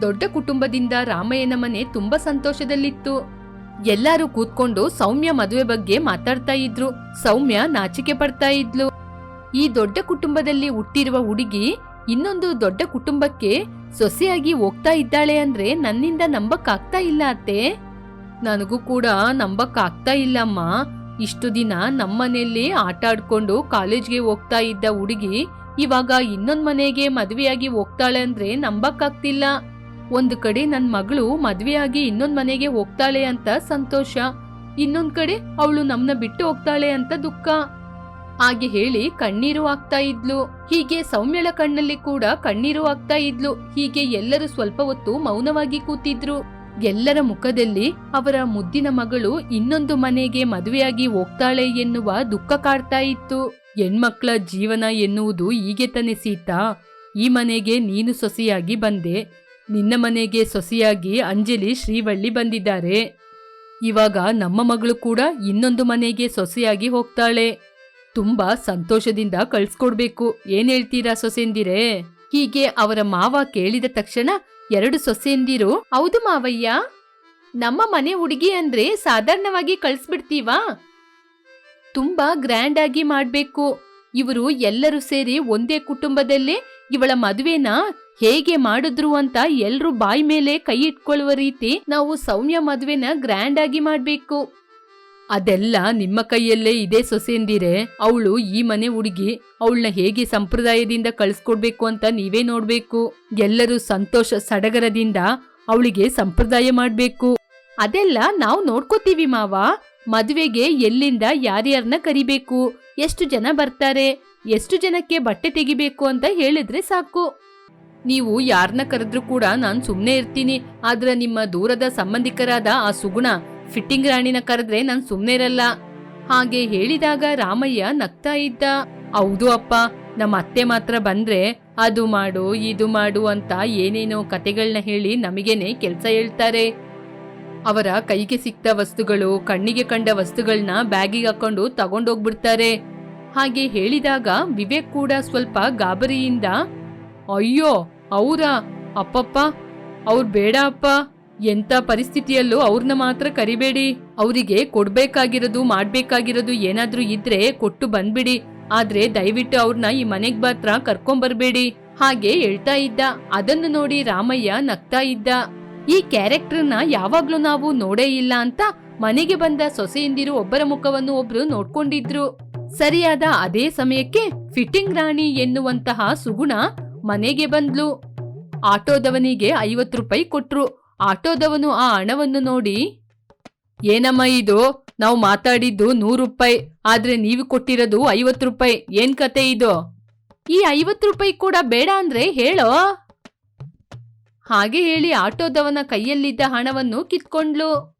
ದೊಡ್ಡ ಕುಟುಂಬದಿಂದ ರಾಮಯ್ಯನ ಮನೆ ತುಂಬಾ ಸಂತೋಷದಲ್ಲಿತ್ತು. ಎಲ್ಲರೂ ಕೂತ್ಕೊಂಡು ಸೌಮ್ಯ ಮದುವೆ ಬಗ್ಗೆ ಮಾತಾಡ್ತಾ ಇದ್ರು. ಸೌಮ್ಯ ನಾಚಿಕೆ ಪಡ್ತಾ ಇದ್ಲು. ಈ ದೊಡ್ಡ ಕುಟುಂಬದಲ್ಲಿ ಹುಟ್ಟಿರುವ ಹುಡುಗಿ ಇನ್ನೊಂದು ದೊಡ್ಡ ಕುಟುಂಬಕ್ಕೆ ಸೊಸೆಯಾಗಿ ಹೋಗ್ತಾ ಇದ್ದಾಳೆ ಅಂದ್ರೆ ನನ್ನಿಂದ ನಂಬಕ್ಕಾಗ್ತಾ ಇಲ್ಲ ಅತ್ತೆ. ನನಗೂ ಕೂಡ ನಂಬಕ್ಕಾಗ್ತಾ ಇಲ್ಲಮ್ಮ. ಇಷ್ಟು ದಿನ ನಮ್ಮನೆಯಲ್ಲಿ ಆಟ ಆಡ್ಕೊಂಡು ಕಾಲೇಜ್ಗೆ ಹೋಗ್ತಾ ಇದ್ದ ಹುಡುಗಿ ಇವಾಗ ಇನ್ನೊಂದ್ ಮನೆಗೆ ಮದುವೆಯಾಗಿ ಹೋಗ್ತಾಳೆ ಅಂದ್ರೆ ನಂಬಕ್ಕಾಗ್ತಿಲ್ಲ. ಒಂದು ಕಡೆ ನನ್ ಮಗಳು ಮದ್ವೆಯಾಗಿ ಇನ್ನೊಂದ್ ಮನೆಗೆ ಹೋಗ್ತಾಳೆ ಅಂತ ಸಂತೋಷ, ಇನ್ನೊಂದ್ ಕಡೆ ಅವಳು ನಮ್ನ ಬಿಟ್ಟು ಹೋಗ್ತಾಳೆ ಅಂತ ದುಃಖ. ಹಾಗೆ ಹೇಳಿ ಕಣ್ಣೀರು ಆಗ್ತಾ ಇದ್ಲು. ಹೀಗೆ ಸೌಮ್ಯಳ ಕಣ್ಣಲ್ಲಿ ಕೂಡ ಕಣ್ಣೀರು ಆಗ್ತಾ ಇದ್ಲು. ಹೀಗೆ ಎಲ್ಲರೂ ಸ್ವಲ್ಪ ಹೊತ್ತು ಮೌನವಾಗಿ ಕೂತಿದ್ರು. ಎಲ್ಲರ ಮುಖದಲ್ಲಿ ಅವರ ಮುದ್ದಿನ ಮಗಳು ಇನ್ನೊಂದು ಮನೆಗೆ ಮದುವೆಯಾಗಿ ಹೋಗ್ತಾಳೆ ಎನ್ನುವ ದುಃಖ ಕಾಡ್ತಾ ಇತ್ತು. ಹೆಣ್ಮಕ್ಳ ಜೀವನ ಎನ್ನುವುದು ಹೀಗೆ ತಾನೆ ಸೀತಾ. ಈ ಮನೆಗೆ ನೀನು ಸೊಸೆಯಾಗಿ ಬಂದೆ. ನಿನ್ನ ಮನೆಗೆ ಸೊಸೆಯಾಗಿ ಅಂಜಲಿ ಶ್ರೀವಳ್ಳಿ ಬಂದಿದ್ದಾರೆ. ಇವಾಗ ನಮ್ಮ ಮಗಳು ಕೂಡ ಇನ್ನೊಂದು ಮನೆಗೆ ಸೊಸೆಯಾಗಿ ಹೋಗ್ತಾಳೆ. ತುಂಬಾ ಸಂತೋಷದಿಂದ ಕಳ್ಸ್ಕೊಡ್ಬೇಕು. ಏನ್ ಹೇಳ್ತೀರಾ ಸೊಸೆಂದಿರೇ? ಹೀಗೆ ಅವರ ಮಾವ ಕೇಳಿದ ತಕ್ಷಣ ಎರಡು ಸೊಸೆಂದಿರು, ಹೌದು ಮಾವಯ್ಯ, ನಮ್ಮ ಮನೆ ಹುಡುಗಿ ಅಂದ್ರೆ ಸಾಧಾರಣವಾಗಿ ಕಳ್ಸ್ಬಿಡ್ತೀವಾ? ತುಂಬಾ ಗ್ರ್ಯಾಂಡ್ ಆಗಿ ಮಾಡ್ಬೇಕು. ಇವರು ಎಲ್ಲರೂ ಸೇರಿ ಒಂದೇ ಕುಟುಂಬದಲ್ಲೇ ಇವಳ ಮದುವೆನ ಹೇಗೆ ಮಾಡಿದ್ರು ಅಂತ ಎಲ್ರೂ ಬಾಯಿ ಮೇಲೆ ಕೈ ಇಟ್ಕೊಳ್ಳುವ ರೀತಿ ನಾವು ಸೌಮ್ಯ ಮದುವೆನ ಗ್ರ್ಯಾಂಡ್ ಆಗಿ ಮಾಡ್ಬೇಕು. ಅದೆಲ್ಲ ನಿಮ್ಮ ಕೈಯಲ್ಲೇ ಇದೆ ಸೊಸೆಂದಿರೆ ಅವಳು ಈ ಮನೆ ಹುಡುಗಿ, ಅವಳನ್ನ ಹೇಗೆ ಸಂಪ್ರದಾಯದಿಂದ ಕಳಿಸ್ಕೊಡ್ಬೇಕು ಅಂತ ನೀವೇ ನೋಡ್ಬೇಕು. ಎಲ್ಲರೂ ಸಂತೋಷ ಸಡಗರದಿಂದ ಅವಳಿಗೆ ಸಂಪ್ರದಾಯ ಮಾಡ್ಬೇಕು. ಅದೆಲ್ಲ ನಾವು ನೋಡ್ಕೋತೀವಿ ಮಾವ. ಮದುವೆಗೆ ಎಲ್ಲಿಂದ ಯಾರ್ಯಾರನ್ನ ಕರಿಬೇಕು? ಎಷ್ಟು ಜನ ಬರ್ತಾರೆ? ಎಷ್ಟು ಜನಕ್ಕೆ ಬಟ್ಟೆ ತೆಗಿಬೇಕು ಅಂತ ಹೇಳಿದ್ರೆ ಸಾಕು. ನೀವು ಯಾರನ್ನ ಕರೆದ್ರೂ ಕೂಡ ನಾನು ಸುಮ್ಮನೆ ಇರ್ತೀನಿ, ಆದ್ರೆ ನಿಮ್ಮ ದೂರದ ಸಂಬಂಧಿಕರಾದ ಆ ಸುಗುಣ, ಫಿಟ್ಟಿಂಗ್ ರಾಣಿನ ಕರೆದ್ರೆ ನಾನು ಸುಮ್ಮನೆ ಇರಲ್ಲ. ಹಾಗೆ ಹೇಳಿದಾಗ ರಾಮಯ್ಯ ನಗ್ತಾ ಇದ್ದ. ಹೌದು ಅಪ್ಪ, ನಮ್ಮ ಅತ್ತೆ ಮಾತ್ರ ಬಂದ್ರೆ ಅದು ಮಾಡು, ಇದು ಮಾಡು ಅಂತ ಏನೇನೋ ಕತೆಗಳನ್ನ ಹೇಳಿ ನಮಗೇನೆ ಕೆಲಸ ಹೇಳ್ತಾರೆ. ಅವರ ಕೈಗೆ ಸಿಕ್ತ ವಸ್ತುಗಳು, ಕಣ್ಣಿಗೆ ಕಂಡ ವಸ್ತುಗಳನ್ನ ಬ್ಯಾಗಿಗೆ ಹಾಕೊಂಡು ತಗೊಂಡೋಗ್ಬಿಡ್ತಾರೆ. ಹಾಗೆ ಹೇಳಿದಾಗ ವಿವೇಕ್ ಕೂಡ ಸ್ವಲ್ಪ ಗಾಬರಿಯಿಂದ, ಅಯ್ಯೋ, ಅವರಾ? ಅಪ್ಪಪ್ಪ, ಅವ್ರು ಬೇಡ ಅಪ್ಪ. ಎಂತ ಪರಿಸ್ಥಿತಿಯಲ್ಲೂ ಅವ್ರನ್ನ ಮಾತ್ರ ಕರಿಬೇಡಿ. ಅವರಿಗೆ ಕೊಡ್ಬೇಕಾಗಿರೋದು, ಮಾಡ್ಬೇಕಾಗಿರೋದು ಏನಾದ್ರೂ ಇದ್ರೆ ಕೊಟ್ಟು ಬಂದ್ಬಿಡಿ. ಆದ್ರೆ ದಯವಿಟ್ಟು ಅವ್ರನ್ನ ಈ ಮನೆಗ್ ಮಾತ್ರ ಕರ್ಕೊಂಬರ್ಬೇಡಿ. ಹಾಗೆ ಹೇಳ್ತಾ ಇದ್ದ. ಅದನ್ನು ನೋಡಿ ರಾಮಯ್ಯ ನಗ್ತಾ ಇದ್ದ. ಈ ಕ್ಯಾರೆಕ್ಟರ್ನ ಯಾವಾಗ್ಲೂ ನಾವು ನೋಡೇ ಇಲ್ಲ ಅಂತ ಮನೆಗೆ ಬಂದ ಸೊಸೆಯಿಂದಿರು ಒಬ್ಬರ ಮುಖವನ್ನು ಒಬ್ರು ನೋಡ್ಕೊಂಡಿದ್ರು. ಸರಿಯಾದ ಅದೇ ಸಮಯಕ್ಕೆ ಫಿಟ್ಟಿಂಗ್ ರಾಣಿ ಎನ್ನುವಂತಹ ಸುಗುಣ ಮನೆಗೆ ಬಂದ್ಲು. ಆಟೋದವನಿಗೆ ಐವತ್ತು ರೂಪಾಯಿ ಕೊಟ್ರು. ಆಟೋದವನು ಆ ಹಣವನ್ನು ನೋಡಿ, ಏನಮ್ಮ ಇದು? ನಾವು ಮಾತಾಡಿದ್ದು ನೂರು ರೂಪಾಯಿ, ಆದ್ರೆ ನೀವು ಕೊಟ್ಟಿರೋದು ಐವತ್ತು ರೂಪಾಯಿ. ಏನ್ ಕತೆ ಇದು? ಈ ಐವತ್ತು ರೂಪಾಯಿ ಕೂಡ ಬೇಡ ಅಂದ್ರೆ ಹೇಳೋ? ಹಾಗೆ ಹೇಳಿ ಆಟೋದವನ ಕೈಯಲ್ಲಿದ್ದ ಹಣವನ್ನು ಕಿತ್ಕೊಂಡ್ಲು.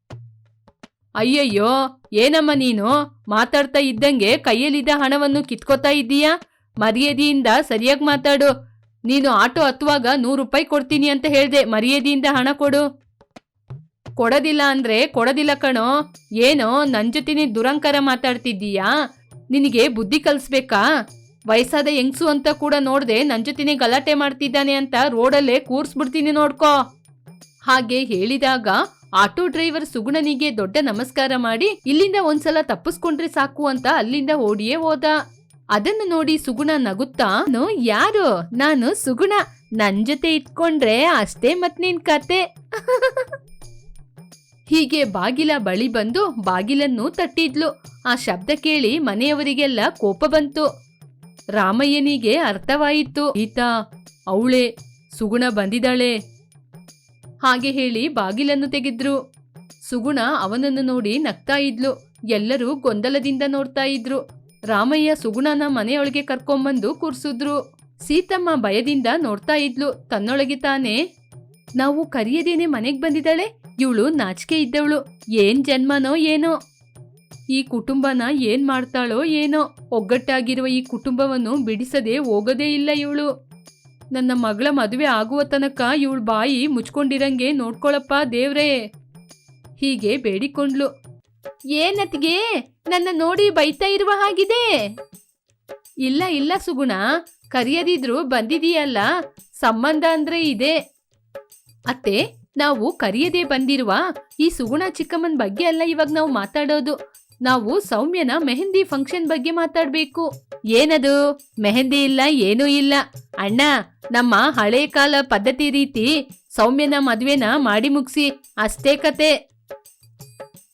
ಅಯ್ಯಯ್ಯೋ, ಏನಮ್ಮ ನೀನು? ಮಾತಾಡ್ತಾ ಇದ್ದಂಗೆ ಕೈಯಲ್ಲಿದ್ದ ಹಣವನ್ನು ಕಿತ್ಕೋತಾ ಇದ್ದೀಯಾ? ಮರ್ಯಾದೆಯಿಂದ ಸರಿಯಾಗಿ ಮಾತಾಡು. ನೀನು ಆಟೋ ಹತ್ತುವಾಗ ನೂರು ರೂಪಾಯಿ ಕೊಡ್ತೀನಿ ಅಂತ ಹೇಳ್ದೆ, ಮರ್ಯಾದೆಯಿಂದ ಹಣ ಕೊಡು. ಕೊಡೋದಿಲ್ಲ ಅಂದ್ರೆ ಕೊಡೋದಿಲ್ಲ ಕಣೋ. ಏನೋ, ನನ್ ಜೊತೆನೆ ದುರಂಕಾರ ಮಾತಾಡ್ತಿದ್ದೀಯಾ? ನಿನಗೆ ಬುದ್ಧಿ ಕಲಿಸ್ಬೇಕಾ? ವಯಸ್ಸಾದ ಹೆಂಗ್ಸು ಅಂತ ಕೂಡ ನೋಡ್ದೆ ನನ್ನ ಜೊತೆನೆ ಗಲಾಟೆ ಮಾಡ್ತಿದ್ದಾನೆ ಅಂತ ರೋಡಲ್ಲೇ ಕೂರಿಸ್ಬಿಡ್ತೀನಿ ನೋಡ್ಕೋ. ಹಾಗೆ ಹೇಳಿದಾಗ ಆಟೋ ಡ್ರೈವರ್ ಸುಗುಣನಿಗೆ ದೊಡ್ಡ ನಮಸ್ಕಾರ ಮಾಡಿ, ಇಲ್ಲಿಂದ ಒಂದ್ಸಲ ತಪ್ಪಿಸ್ಕೊಂಡ್ರೆ ಸಾಕು ಅಂತ ಅಲ್ಲಿಂದ ಓಡಿಯೇ ಹೋದ. ಅದನ್ನು ನೋಡಿ ಸುಗುಣ ನಗುತ್ತಾ "ನಾನು ಯಾರು? ನಾನು ಸುಗುಣ. ನನ್ ಜೊತೆ ಇಟ್ಕೊಂಡ್ರೆ ಅಷ್ಟೇ ಮತ್ ನಿನ್ ಕತೆ. ಹೀಗೆ ಬಾಗಿಲ ಬಳಿ ಬಂದು ಬಾಗಿಲನ್ನು ತಟ್ಟಿದ್ಲು. ಆ ಶಬ್ದ ಕೇಳಿ ಮನೆಯವರಿಗೆಲ್ಲ ಕೋಪ ಬಂತು. ರಾಮಯ್ಯನಿಗೆ ಅರ್ಥವಾಯಿತು, ಈತ, ಅವಳೆ, ಸುಗುಣ ಬಂದಿದ್ದಾಳೆ. ಹಾಗೆ ಹೇಳಿ ಬಾಗಿಲನ್ನು ತೆಗೆದ್ರು. ಸುಗುಣ ಅವನನ್ನು ನೋಡಿ ನಗ್ತಾ ಇದ್ಲು. ಎಲ್ಲರೂ ಗೊಂದಲದಿಂದ ನೋಡ್ತಾ ಇದ್ರು. ರಾಮಯ್ಯ ಸುಗುಣನ ಮನೆಯೊಳಗೆ ಕರ್ಕೊಂಬಂದು ಕೂರ್ಸಿದ್ರು. ಸೀತಮ್ಮ ಭಯದಿಂದ ನೋಡ್ತಾ ಇದ್ಲು. ತನ್ನೊಳಗೆ ತಾನೇ, ನಾವು ಕರಿಯದೇನೆ ಮನೆಗೆ ಬಂದಿದ್ದಾಳೆ? ಇವಳು ನಾಚಿಕೆ ಇದ್ದವಳು. ಏನ್ ಜನ್ಮನೋ ಏನೋ? ಈ ಕುಟುಂಬನ ಏನ್ ಮಾಡ್ತಾಳೋ ಏನೋ? ಒಗ್ಗಟ್ಟಾಗಿರುವ ಈ ಕುಟುಂಬವನ್ನು ಬಿಡಿಸದೆ ಹೋಗೋದೇ ಇಲ್ಲ ಇವಳು. ನನ್ನ ಮಗಳ ಮದುವೆ ಆಗುವ ತನಕ ಇವಳ ಬಾಯಿ ಮುಚ್ಕೊಂಡಿರಂಗೆ ನೋಡ್ಕೊಳಪ್ಪ ದೇವ್ರೇ. ಹೀಗೆ ಬೇಡಿಕೊಂಡ್ಲು. ಏನತ್ಗೆ ನನ್ನ ನೋಡಿ ಬೈತಾ ಇರುವ ಹಾಗಿದೆ? ಇಲ್ಲ ಇಲ್ಲ ಸುಗುಣ ಕರಿಯದಿದ್ರು ಬಂದಿದೀಯಲ್ಲ ಸಂಬಂಧ ಅಂದ್ರೆ ಇದೆ. ಅತ್ತೆ ನಾವು ಕರಿಯದೆ ಬಂದಿರುವ ಈ ಸುಗುಣ ಚಿಕ್ಕಮ್ಮನ ಬಗ್ಗೆ ಅಲ್ಲ ಇವಾಗ ನಾವು ಮಾತಾಡೋದು. ನಾವು ಸೌಮ್ಯನ ಮೆಹಂದಿ ಫಂಕ್ಷನ್ ಬಗ್ಗೆ ಮಾತಾಡ್ಬೇಕು. ಏನದು? ಮೆಹಂದಿ ಇಲ್ಲ, ಏನೂ ಇಲ್ಲ. ಅಣ್ಣ, ನಮ್ಮ ಹಳೆ ಕಾಲ ಪದ್ಧತಿ ರೀತಿ ಸೌಮ್ಯನ ಮದ್ವೆನ ಮಾಡಿ ಮುಗಿಸಿ, ಅಷ್ಟೇ ಕತೆ.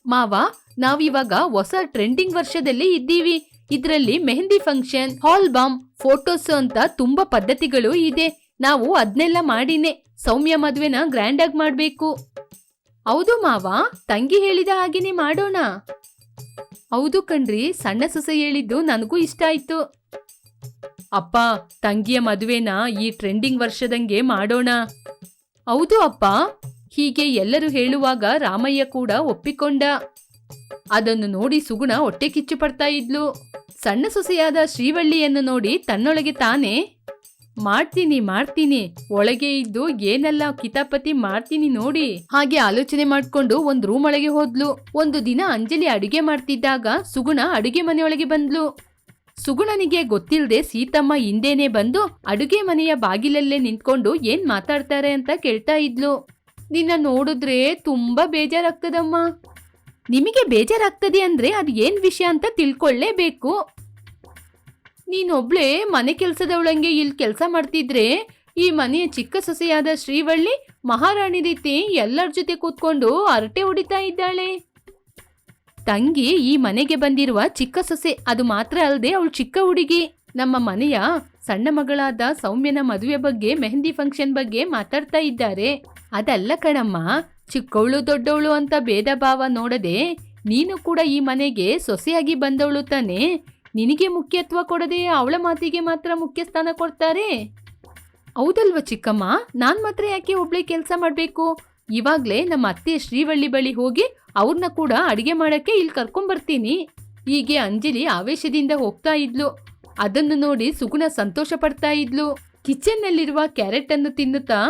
ಮಾವ, ನಾವಿವಾಗ ಹೊಸ ಟ್ರೆಂಡಿಂಗ್ ವರ್ಷದಲ್ಲಿ ಇದ್ದೀವಿ. ಇದ್ರಲ್ಲಿ mehndi function hall bomb photos ಅಂತ ತುಂಬಾ ಪದ್ಧತಿಗಳು ಇದೆ. ನಾವು ಅದ್ನೆಲ್ಲ ಮಾಡಿನೇ ಸೌಮ್ಯ ಮದ್ವೆನ ಗ್ರ್ಯಾಂಡ್ ಆಗಿ ಮಾಡ್ಬೇಕು. ಹೌದು ಮಾವ, ತಂಗಿ ಹೇಳಿದ ಹಾಗೇನೆ ಮಾಡೋಣ. ಹೌದು ಕಣ್ರಿ, ಸಣ್ಣ ಸೊಸೆ ಹೇಳಿದ್ದು ನನಗೂ ಇಷ್ಟ ಆಯ್ತು. ಅಪ್ಪ, ತಂಗಿಯ ಮದುವೆನ ಈ ಟ್ರೆಂಡಿಂಗ್ ವರ್ಷದಂಗೆ ಮಾಡೋಣ. ಹೌದು ಅಪ್ಪ, ಹೀಗೆ ಎಲ್ಲರೂ ಹೇಳುವಾಗ ರಾಮಯ್ಯ ಕೂಡ ಒಪ್ಪಿಕೊಂಡ. ಅದನ್ನು ನೋಡಿ ಸುಗುಣ ಹೊಟ್ಟೆ ಕಿಚ್ಚು ಪಡ್ತಾ ಇದ್ಲು. ಸಣ್ಣ ಸೊಸೆಯಾದ ಶ್ರೀವಳ್ಳಿಯನ್ನು ನೋಡಿ ತನ್ನೊಳಗೆ ತಾನೇ ಮಾಡ್ತೀನಿ ಮಾಡ್ತೀನಿ. ಒಳಗೆ ಇದ್ದು ಏನೆಲ್ಲ ಕಿತಾಪತಿ ಮಾಡ್ತೀನಿ ನೋಡಿ. ಹಾಗೆ ಆಲೋಚನೆ ಮಾಡ್ಕೊಂಡು ಒಂದ್ ರೂಮ್ ಒಳಗೆ ಹೋದ್ಲು. ಒಂದು ದಿನ ಅಂಜಲಿ ಅಡುಗೆ ಮಾಡ್ತಿದ್ದಾಗ ಸುಗುಣ ಅಡುಗೆ ಮನೆಯೊಳಗೆ ಬಂದ್ಲು. ಸುಗುಣನಿಗೆ ಗೊತ್ತಿಲ್ಲದೆ ಸೀತಮ್ಮ ಹಿಂದೇನೆ ಬಂದು ಅಡುಗೆ ಮನೆಯ ಬಾಗಿಲಲ್ಲೇ ನಿಂತ್ಕೊಂಡು ಏನ್ ಮಾತಾಡ್ತಾರೆ ಅಂತ ಕೇಳ್ತಾ ಇದ್ಲು. ನಿನ್ನ ನೋಡಿದ್ರೆ ತುಂಬಾ ಬೇಜಾರಾಗ್ತದಮ್ಮ. ನಿಮಗೆ ಬೇಜಾರಾಗ್ತದೆ ಅಂದ್ರೆ ಅದು ಏನ್ ವಿಷಯ ಅಂತ ತಿಳ್ಕೊಳ್ಳೇಬೇಕು ನೀನೊಬ್ಳೆ ಮನೆ ಕೆಲಸದವಳಂಗೆ ಇಲ್ಲಿ ಕೆಲಸ ಮಾಡ್ತಿದ್ರೆ, ಈ ಮನೆಯ ಚಿಕ್ಕ ಸೊಸೆಯಾದ ಶ್ರೀವಳ್ಳಿ ಮಹಾರಾಣಿ ರೀತಿ ಎಲ್ಲರ ಜೊತೆ ಕೂತ್ಕೊಂಡು ಹರಟೆ ಹೊಡಿತಾ ಇದ್ದಾಳೆ. ತಂಗಿ ಈ ಮನೆಗೆ ಬಂದಿರುವ ಚಿಕ್ಕ ಸೊಸೆ, ಅದು ಮಾತ್ರ ಅಲ್ಲದೆ ಅವಳು ಚಿಕ್ಕ ಹುಡುಗಿ. ನಮ್ಮ ಮನೆಯ ಸಣ್ಣ ಮಗಳಾದ ಸೌಮ್ಯನ ಮದುವೆ ಬಗ್ಗೆ, ಮೆಹಂದಿ ಫಂಕ್ಷನ್ ಬಗ್ಗೆ ಮಾತಾಡ್ತಾ ಇದ್ದಾರೆ. ಅದಲ್ಲ ಕಣಮ್ಮ, ಚಿಕ್ಕವಳು ದೊಡ್ಡವಳು ಅಂತ ಭೇದ ಭಾವ ನೋಡದೆ ನೀನು ಕೂಡ ಈ ಮನೆಗೆ ಸೊಸೆಯಾಗಿ ಬಂದವಳು ತಾನೆ? ನಿನಗೆ ಮುಖ್ಯತ್ವ ಕೊಡದೆ ಅವಳ ಮಾತಿಗೆ ಮಾತ್ರ ಮುಖ್ಯ ಸ್ಥಾನ ಕೊಡ್ತಾರೆ? ಹೌದಲ್ವ ಚಿಕ್ಕಮ್ಮ? ನಾನು ಮಾತ್ರ ಯಾಕೆ ಒಬ್ಳೆ ಕೆಲಸ ಮಾಡಬೇಕು? ಇವಾಗ್ಲೇ ನಮ್ಮ ಅತ್ತೆ ಶ್ರೀವಳ್ಳಿ ಬಳಿ ಹೋಗಿ ಅವ್ರನ್ನ ಕೂಡ ಅಡಿಗೆ ಮಾಡಕ್ಕೆ ಇಲ್ಲಿ ಕರ್ಕೊಂಬರ್ತೀನಿ. ಹೀಗೆ ಅಂಜಲಿ ಆವೇಶದಿಂದ ಹೋಗ್ತಾ ಇದ್ಲು. ಅದನ್ನು ನೋಡಿ ಸುಗುಣ ಸಂತೋಷ ಪಡ್ತಾ ಇದ್ಲು. ಕಿಚನ್ನಲ್ಲಿರುವ ಕ್ಯಾರೆಟ್ ಅನ್ನು ತಿನ್ನುತ್ತಾ,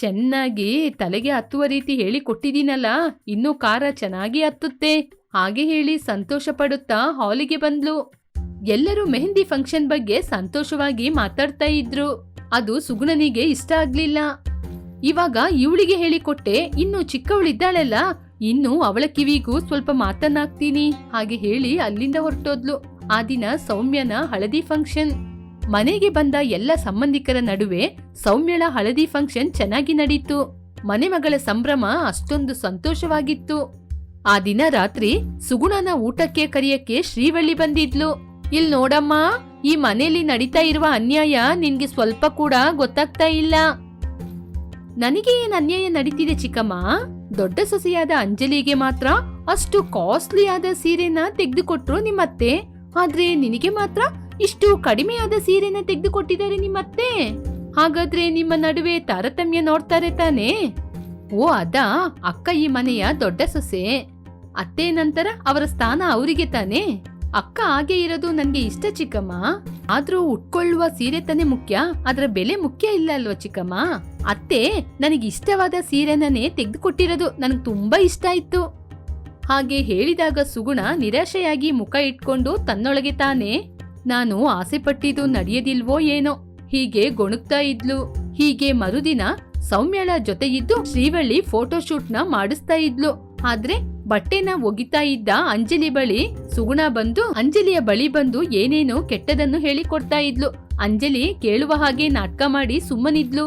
ಚೆನ್ನಾಗಿ ತಲೆಗೆ ಹತ್ತುವ ರೀತಿ ಹೇಳಿ ಕೊಟ್ಟಿದ್ದೀನಲ್ಲ, ಇನ್ನೂ ಖಾರ ಚೆನ್ನಾಗಿ ಹತ್ತುತ್ತೆ. ಹಾಗೆ ಹೇಳಿ ಸಂತೋಷ ಪಡುತ್ತಾ ಹಾಲಿಗೆ ಬಂದ್ಲು. ಎಲ್ಲರೂ ಮೆಹಂದಿ ಫಂಕ್ಷನ್ ಬಗ್ಗೆ ಸಂತೋಷವಾಗಿ ಮಾತಾಡ್ತಾ ಇದ್ರು. ಅದು ಸುಗುಣನಿಗೆ ಇಷ್ಟ ಆಗ್ಲಿಲ್ಲ. ಇವಾಗ ಇವಳಿಗೆ ಹೇಳಿಕೊಟ್ಟೆ, ಇನ್ನು ಚಿಕ್ಕವಳಿದ್ದಾಳಲ್ಲ, ಇನ್ನು ಅವಳ ಕಿವಿಗೂ ಸ್ವಲ್ಪ ಮಾತನ್ನಾಗ್ತೀನಿ, ಹಾಗೆ ಹೇಳಿ ಅಲ್ಲಿಂದ ಹೊರಟೋದ್ಲು. ಆ ದಿನ ಸೌಮ್ಯನ ಹಳದಿ ಫಂಕ್ಷನ್ ಮನೆಗೆ ಬಂದ ಎಲ್ಲ ಸಂಬಂಧಿಕರ ನಡುವೆ ಸೌಮ್ಯಳ ಹಳದಿ ಫಂಕ್ಷನ್ ಚೆನ್ನಾಗಿ ನಡೀತು. ಮನೆ ಮಗಳ ಸಂಭ್ರಮ ಅಷ್ಟೊಂದು ಸಂತೋಷವಾಗಿತ್ತು. ಆ ದಿನ ರಾತ್ರಿ ಸುಗುಣನ ಊಟಕ್ಕೆ ಕರೆಯಕ್ಕೆ ಶ್ರೀವಳ್ಳಿ ಬಂದಿದ್ಲು. ಇಲ್ ನೋಡಮ್ಮ, ಈ ಮನೆಯಲ್ಲಿ ನಡೀತಾ ಇರುವ ಅನ್ಯಾಯ ನಿನ್ಗೆ ಸ್ವಲ್ಪ ಕೂಡ ಗೊತ್ತಾಗ್ತಾ ಇಲ್ಲ. ನನಗೆ ಏನ್ ಅನ್ಯಾಯ ನಡೀತಿದೆ ಚಿಕ್ಕಮ್ಮ? ದೊಡ್ಡ ಸೊಸೆಯಾದ ಅಂಜಲಿಗೆ ಮಾತ್ರ ಅಷ್ಟು ಕಾಸ್ಟ್ಲಿ ಆದ ಸೀರೆನ ತೆಗೆದುಕೊಟ್ರು ನಿಮ್ಮತ್ತೆ. ಆದ್ರೆ ನಿನಗೆ ಮಾತ್ರ ಇಷ್ಟು ಕಡಿಮೆಯಾದ ಸೀರೆನ ತೆಗೆದುಕೊಟ್ಟಿದ್ದಾರೆ ನಿಮ್ಮತ್ತೆ. ಹಾಗಾದ್ರೆ ನಿಮ್ಮ ನಡುವೆ ತಾರತಮ್ಯ ನೋಡ್ತಾರೆ ತಾನೇ? ಓ, ಅದಾ, ಅಕ್ಕ ಈ ಮನೆಯ ದೊಡ್ಡ ಸೊಸೆ. ಅತ್ತೆ ನಂತರ ಅವರ ಸ್ಥಾನ ಅವರಿಗೆ ತಾನೇ? ಅಕ್ಕ ಹಾಗೆ ಇರೋದು ನನ್ಗೆ ಇಷ್ಟ ಚಿಕ್ಕಮ್ಮ. ಆದ್ರೂ ಉಟ್ಕೊಳ್ಳುವ ಸೀರೆ ತಾನೇ ಮುಖ್ಯ. ಅದರ ಬೆಲೆ ಮುಖ್ಯ ಇಲ್ಲ ಅಲ್ವಾ ಚಿಕ್ಕಮ್ಮ? ಅತ್ತೆ, ನನಗೆ ಇಷ್ಟವಾದ ಸೀರೆನೇ ತೆಗೆದುಕೊಟ್ಟಿರೋದು ನನಗೆ ತುಂಬಾ ಇಷ್ಟ ಆಯ್ತು. ಹಾಗೆ ಹೇಳಿದಾಗ ಸುಗುಣ ನಿರಾಶೆಯಾಗಿ ಮುಖ ಇಟ್ಕೊಂಡು ತನ್ನೊಳಗೆ ತಾನೇ, ನಾನು ಆಸೆ ಪಟ್ಟಿದ್ದು ನಡೆಯದಿಲ್ವೋ ಏನೋ? ಹೀಗೆ ಗೊಣುಗ್ತಾ ಇದ್ಲು. ಹೀಗೆ ಮರುದಿನ ಸೌಮ್ಯಳ ಜೊತೆ ಇದ್ದು ಶ್ರೀವಳ್ಳಿ ನ ಮಾಡಿಸ್ತಾ ಇದ್ಲು. ಆದ್ರೆ ಬಟ್ಟೆನ ಒಗಿತಾ ಇದ್ದ ಅಂಜಲಿ ಬಳಿ ಸುಗುಣ ಬಂದು, ಅಂಜಲಿಯ ಬಳಿ ಬಂದು ಏನೇನೋ ಕೆಟ್ಟದನ್ನು ಹೇಳಿಕೊಡ್ತಾ ಇದ್ಲು. ಅಂಜಲಿ ಕೇಳುವ ಹಾಗೆ ನಾಟಕ ಮಾಡಿ ಸುಮ್ಮನಿದ್ಲು.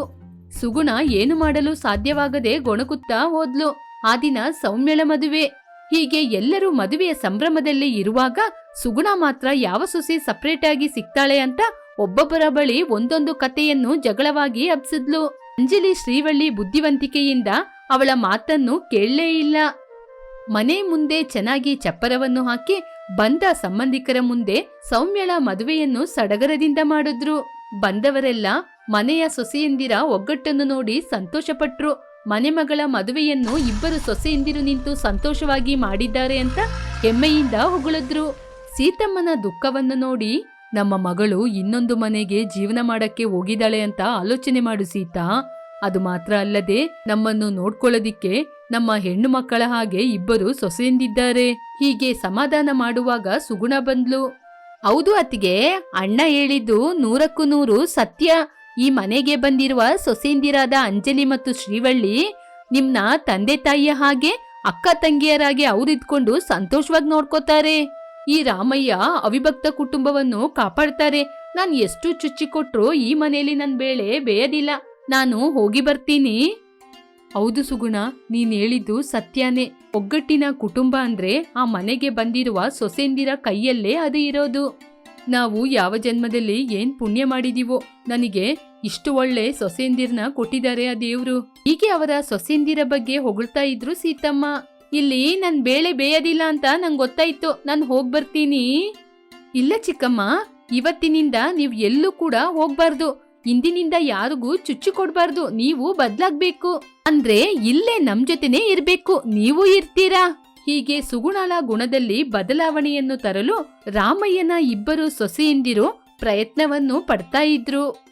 ಸುಗುಣ ಏನು ಮಾಡಲು ಸಾಧ್ಯವಾಗದೆ ಗೊಣಕುತ್ತಾ ಹೋದ್ಲು. ಆ ದಿನ ಸೌಮ್ಯಳ ಮದುವೆ. ಹೀಗೆ ಎಲ್ಲರೂ ಮದುವೆಯ ಸಂಭ್ರಮದಲ್ಲಿ ಇರುವಾಗ ಸುಗುಣ ಮಾತ್ರ ಯಾವ ಸೊಸೆ ಸಪರೇಟ್ ಆಗಿ ಸಿಗ್ತಾಳೆ ಅಂತ ಒಬ್ಬೊಬ್ಬರ ಬಳಿ ಒಂದೊಂದು ಕಥೆಯನ್ನು ಜಗಳವಾಗಿ ಹಬ್ಸಿದ್ಲು. ಅಂಜಲಿ ಶ್ರೀವಳ್ಳಿ ಬುದ್ಧಿವಂತಿಕೆಯಿಂದ ಅವಳ ಮಾತನ್ನು ಕೇಳಲೇ ಇಲ್ಲ. ಮನೆ ಮುಂದೆ ಚೆನ್ನಾಗಿ ಚಪ್ಪರವನ್ನು ಹಾಕಿ ಬಂದ ಸಂಬಂಧಿಕರ ಮುಂದೆ ಸೌಮ್ಯಳ ಮದುವೆಯನ್ನು ಸಡಗರದಿಂದ ಮಾಡಿದ್ರು. ಬಂದವರೆಲ್ಲ ಮನೆಯ ಸೊಸೆಯಂದಿರ ಒಗ್ಗಟ್ಟನ್ನು ನೋಡಿ ಸಂತೋಷಪಟ್ರು. ಮನೆ ಮಗಳ ಮದುವೆಯನ್ನು ಇಬ್ಬರು ಸೊಸೆಯಂದಿರು ನಿಂತು ಸಂತೋಷವಾಗಿ ಮಾಡಿದ್ದಾರೆ ಅಂತ ಹೆಮ್ಮೆಯಿಂದ ಹೊಗಳಿದ್ರು. ಸೀತಮ್ಮನ ದುಃಖವನ್ನು ನೋಡಿ ನಮ್ಮ ಮಗಳು ಇನ್ನೊಂದು ಮನೆಗೆ ಜೀವನ ಮಾಡಕ್ಕೆ ಹೋಗಿದ್ದಾಳೆ ಅಂತ ಆಲೋಚನೆ ಮಾಡು ಸೀತಾ. ಅದು ಮಾತ್ರ ಅಲ್ಲದೆ ನಮ್ಮನ್ನು ನೋಡ್ಕೊಳ್ಳೋದಿಕ್ಕೆ ನಮ್ಮ ಹೆಣ್ಣು ಮಕ್ಕಳ ಹಾಗೆ ಇಬ್ಬರು ಸೊಸೆಯಂದಿದ್ದಾರೆ. ಹೀಗೆ ಸಮಾಧಾನ ಮಾಡುವಾಗ ಸುಗುಣ ಬಂದ್ಲು. ಹೌದು ಅತ್ತಿಗೆ, ಅಣ್ಣ ಹೇಳಿದ್ದು ನೂರಕ್ಕೂ ನೂರು ಸತ್ಯ. ಈ ಮನೆಗೆ ಬಂದಿರುವ ಸೊಸೆಂದಿರಾದ ಅಂಜಲಿ ಮತ್ತು ಶ್ರೀವಳ್ಳಿ ನಿಮ್ನ ತಂದೆ ತಾಯಿಯ ಹಾಗೆ ಅಕ್ಕ ತಂಗಿಯರಾಗಿ ಅವರಿದ್ಕೊಂಡು ಸಂತೋಷವಾಗಿ ನೋಡ್ಕೋತಾರೆ. ಈ ರಾಮಯ್ಯ ಅವಿಭಕ್ತ ಕುಟುಂಬವನ್ನು ಕಾಪಾಡ್ತಾರೆ. ನಾನ್ ಎಷ್ಟು ಚುಚ್ಚಿಕೊಟ್ರು ಈ ಮನೆಯಲ್ಲಿ ನನ್ ಬೇಳೆ ಬೇಯದಿಲ್ಲ. ನಾನು ಹೋಗಿ ಬರ್ತೀನಿ. ಹೌದು ಸುಗುಣ, ನೀನ್ ಹೇಳಿದ್ದು ಸತ್ಯನೇ. ಒಗ್ಗಟ್ಟಿನ ಕುಟುಂಬ ಅಂದ್ರೆ ಆ ಮನೆಗೆ ಬಂದಿರುವ ಸೊಸೆಂದಿರ ಕೈಯಲ್ಲೇ ಅದು ಇರೋದು. ನಾವು ಯಾವ ಜನ್ಮದಲ್ಲಿ ಏನ್ ಪುಣ್ಯ ಮಾಡಿದೀವೋ, ನನಗೆ ಇಷ್ಟು ಒಳ್ಳೆ ಸೊಸೆಂದಿರ್ನ ಕೊಟ್ಟಿದ್ದಾರೆ ಆ ದೇವ್ರು. ಹೀಗೆ ಅವರ ಸೊಸೆಂದಿರ ಬಗ್ಗೆ ಹೊಗಳ್ತಾ ಇದ್ರು ಸೀತಮ್ಮ. ಇಲ್ಲಿ ನನ್ ಬೇಳೆ ಬೇಯದಿಲ್ಲ ಅಂತ ನಂಗೆ ಗೊತ್ತಾಯ್ತು. ನಾನು ಹೋಗ್ ಬರ್ತೀನಿ. ಇಲ್ಲ ಚಿಕ್ಕಮ್ಮ, ಇವತ್ತಿನಿಂದ ನೀವ್ ಎಲ್ಲೂ ಕೂಡ ಹೋಗ್ಬಾರ್ದು. ಇಂದಿನಿಂದ ಯಾರಿಗೂ ಚುಚ್ಚು ಕೊಡ್ಬಾರ್ದು. ನೀವು ಬದ್ಲಾಗ್ಬೇಕು. ಅಂದ್ರೆ ಇಲ್ಲೇ ನಮ್ ಜೊತೆನೇ ಇರ್ಬೇಕು. ನೀವು ಇರ್ತೀರಾ? ಹೀಗೆ ಸುಗುಣಳ ಗುಣದಲ್ಲಿ ಬದಲಾವಣೆಯನ್ನು ತರಲು ರಾಮಯ್ಯನ ಇಬ್ಬರು ಸೊಸೆಯಿಂದಿರು ಪ್ರಯತ್ನವನ್ನು ಪಡ್ತಾ ಇದ್ರು.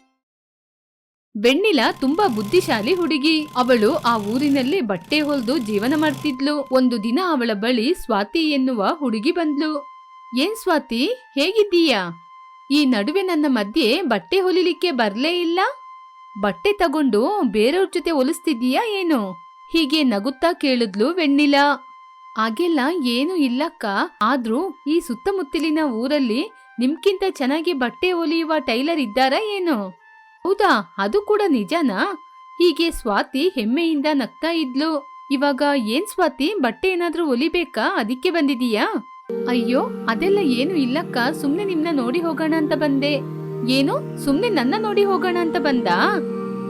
ಬೆಣ್ಣಿಲ ತುಂಬಾ ಬುದ್ಧಿಶಾಲಿ ಹುಡುಗಿ. ಅವಳು ಆ ಊರಿನಲ್ಲಿ ಬಟ್ಟೆ ಹೊಲ್ದು ಜೀವನ ಮಾಡ್ತಿದ್ಲು. ಒಂದು ದಿನ ಅವಳ ಬಳಿ ಸ್ವಾತಿ ಎನ್ನುವ ಹುಡುಗಿ ಬಂದ್ಲು. ಏನ್ ಸ್ವಾತಿ, ಹೇಗಿದ್ದೀಯಾ? ಈ ನಡುವೆ ನನ್ನ ಮಧ್ಯೆ ಬಟ್ಟೆ ಹೊಲಿಲಿಕ್ಕೆ ಬರ್ಲೇ ಇಲ್ಲ? ಬಟ್ಟೆ ತಗೊಂಡು ಬೇರೆಯವ್ರ ಜೊತೆ ಹೊಲಿಸ್ತಿದ್ದೀಯಾ ಏನು? ಹೀಗೆ ನಗುತ್ತಾ ಕೇಳಿದ್ಲು ವೆಣ್ಣಿಲ. ಹಾಗೆಲ್ಲ ಏನು ಇಲ್ಲಕ್ಕ. ಆದ್ರೂ ಈ ಸುತ್ತಮುತ್ತಲಿನ ಊರಲ್ಲಿ ನಿಮ್ಗಿಂತ ಚೆನ್ನಾಗಿ ಬಟ್ಟೆ ಹೊಲಿಯುವ ಟೈಲರ್ ಇದ್ದಾರಾ ಏನು? ಹೌದಾ, ಅದು ಕೂಡ ನಿಜನಾ? ಹೀಗೆ ಸ್ವಾತಿ ಹೆಮ್ಮೆಯಿಂದ ನಗ್ತಾ ಇದ್ಲು. ಇವಾಗ ಏನ್ ಸ್ವಾತಿ, ಬಟ್ಟೆ ಏನಾದ್ರೂ ಹೊಲಿಬೇಕಾ ಅದಕ್ಕೆ ಬಂದಿದೀಯಾ ಅಯ್ಯೋ, ಅದೆಲ್ಲ ಏನು ಇಲ್ಲಕ್ಕ. ಸುಮ್ನೆ ನಿಮ್ನ ನೋಡಿ ಹೋಗೋಣ ಅಂತ ಬಂದೆ. ಏನು? ಸುಮ್ನೆ ನನ್ನ ನೋಡಿ ಹೋಗೋಣ ಅಂತ ಬಂದ?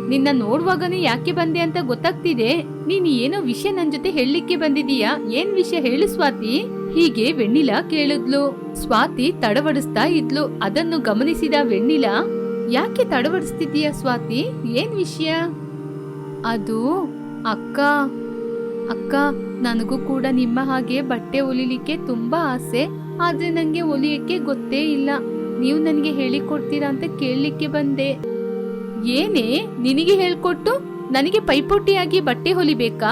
ನಿನ್ನ ನೋಡುವಾಗನೇ ಯಾಕೆ ಬಂದೆ ಅಂತ ಗೊತ್ತಾಗ್ತಿದೆ. ನೀನ್ ಏನೋ ವಿಷಯ ನನ್ ಜೊತೆ ಹೇಳಲಿಕ್ಕೆ ಬಂದಿದೀಯಾ? ಏನ್ ವಿಷಯ ಹೇಳು ಸ್ವಾತಿ. ಹೀಗೆ ವೆಣ್ಣಿಲ ಕೇಳಿದ್ಲು. ಸ್ವಾತಿ ತಡವಡಿಸ್ತಾ ಇದ್ಲು. ಅದನ್ನು ಗಮನಿಸಿದ ವೆಣ್ಣಿಲ, ಯಾಕೆ ತಡವಡಿಸ್ತಿದೀಯ ಸ್ವಾತಿ? ಏನ್ ವಿಷಯ? ಅದು ಅಕ್ಕ ಅಕ್ಕ, ನನಗೂ ಕೂಡ ನಿಮ್ಮ ಹಾಗೆ ಬಟ್ಟೆ ಹೊಲಿಲಿಕ್ಕೆ ತುಂಬಾ ಆಸೆ. ಆದ್ರೆ ನಂಗೆ ಹೊಲಿಯಕ್ಕೆ ಗೊತ್ತೇ ಇಲ್ಲ. ನೀವು ನನಗೆ ಹೇಳಿಕೊಡ್ತೀರಾ ಅಂತ ಕೇಳಲಿಕ್ಕೆ ಬಂದೆ. ಏನೇ, ನಿನಗೆ ಹೇಳ್ಕೊಟ್ಟು ನನಗೆ ಪೈಪೋಟಿಯಾಗಿ ಬಟ್ಟೆ ಹೊಲಿಬೇಕಾ?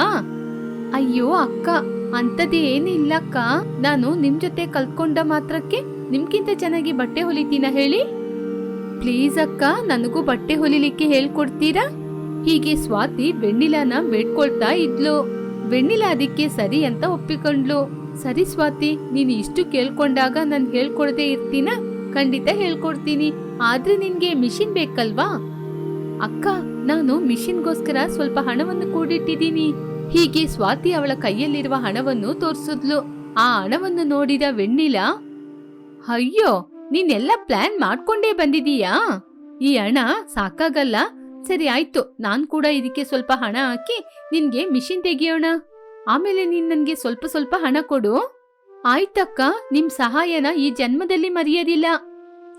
ಅಯ್ಯೋ ಅಕ್ಕ ಅಂತದೇ ಏನಿಲ್ಲಕ್ಕ ನಾನು ನಿಮ್ ಜೊತೆ ಕಲ್ತ್ಕೊಂಡ ಮಾತ್ರಕ್ಕೆ ನಿಮ್ಗಿಂತ ಚೆನ್ನಾಗಿ ಬಟ್ಟೆ ಹೊಲಿತೀನ ಹೇಳಿ? ಪ್ಲೀಸ್ ಅಕ್ಕ, ನನಗೂ ಬಟ್ಟೆ ಹೊಲಿಲಿಕ್ಕೆ ಹೇಳ್ಕೊಡ್ತೀರಾ? ಹೀಗೆ ಸ್ವಾತಿ ವೆಣ್ಣಿಲಾನ ಬೇಡ್ಕೊಳ್ತಾ ಇದ್ಲು. ವೆಣ್ಣಿಲ ಅದಕ್ಕೆ ಸರಿ ಅಂತ ಒಪ್ಪಿಕೊಂಡ್ಲು. ಸರಿ ಸ್ವಾತಿ, ನೀನು ಇಷ್ಟು ಕೇಳ್ಕೊಂಡಾಗ ನಾನು ಹೇಳ್ಕೊಡದೆ ಇರ್ತೀನ? ಖಂಡಿತ ಹೇಳ್ಕೊಡ್ತೀನಿ. ಆದ್ರೆ ನಿನ್ಗೆ ಮಿಷಿನ್ ಬೇಕಲ್ವಾ? ಅಕ್ಕ, ನಾನು ಮಿಷಿನ್ಗೋಸ್ಕರ ಸ್ವಲ್ಪ ಹಣವನ್ನು ಕೂಡಿಟ್ಟಿದ್ದೀನಿ. ಹೀಗೆ ಸ್ವಾತಿ ಅವಳ ಕೈಯಲ್ಲಿರುವ ಹಣವನ್ನು ತೋರಿಸಿದ್ಲು. ಆ ಹಣವನ್ನು ನೋಡಿದ ವೆಣ್ಣಿಲ, ಅಯ್ಯೋ ನೀನೆಲ್ಲ ಪ್ಲಾನ್ ಮಾಡ್ಕೊಂಡೇ ಬಂದಿದೀಯಾ? ಈ ಹಣ ಸಾಕಾಗಲ್ಲ? ಸರಿ ಆಯ್ತು, ನಾನ್ ಕೂಡ ಇದಕ್ಕೆ ಸ್ವಲ್ಪ ಹಣ ಹಾಕಿ ನಿನ್ಗೆ ಮಿಷಿನ್ ತೆಗಿಯೋಣ. ಆಮೇಲೆ ನೀನ್ ನನ್ಗೆ ಸ್ವಲ್ಪ ಸ್ವಲ್ಪ ಹಣ ಕೊಡು. ಆಯ್ತಕ್ಕ, ನಿಮ್ ಸಹಾಯನ ಈ ಜನ್ಮದಲ್ಲಿ ಮರೆಯೋದಿಲ್ಲ.